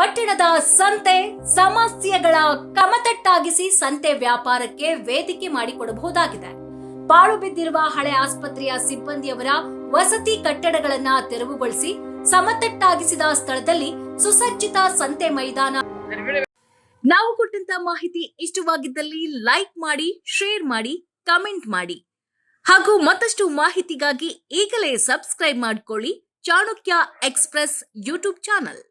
ಪಟ್ಟಣದ ಸಂತೆ, ಸಮಸ್ಯೆಗಳ ಕಮತಟ್ಟಾಗಿಸಿ ಸಂತೆ ವ್ಯಾಪಾರಕ್ಕೆ ವೇದಿಕೆ ಮಾಡಿಕೊಡಬಹುದಾಗಿದೆ. ಪಾಳು ಬಿದ್ದಿರುವ ಹಳೆ ಆಸ್ಪತ್ರೆಯ ಸಿಬ್ಬಂದಿಯವರ ವಸತಿ ಕಟ್ಟಡಗಳನ್ನ ತೆರವುಗೊಳಿಸಿ ಸಮತಟ್ಟಾಗಿಸಿದ ಸ್ಥಳದಲ್ಲಿ ಸುಸಜ್ಜಿತ ಸಂತೆ ಮೈದಾನ. ನಾವು ಕೊಟ್ಟಂತ ಮಾಹಿತಿ ಇಷ್ಟವಾಗಿದ್ದಲ್ಲಿ ಲೈಕ್ ಮಾಡಿ, ಶೇರ್ ಮಾಡಿ, ಕಮೆಂಟ್ ಮಾಡಿ. ಹಾಗೂ ಮತ್ತಷ್ಟು ಮಾಹಿತಿಗಾಗಿ ಈಗಲೇ ಸಬ್ಸ್ಕ್ರೈಬ್ ಮಾಡಿಕೊಳ್ಳಿ ಚಾಣಕ್ಯ ಎಕ್ಸ್ಪ್ರೆಸ್ ಯೂಟ್ಯೂಬ್ ಚಾನಲ್.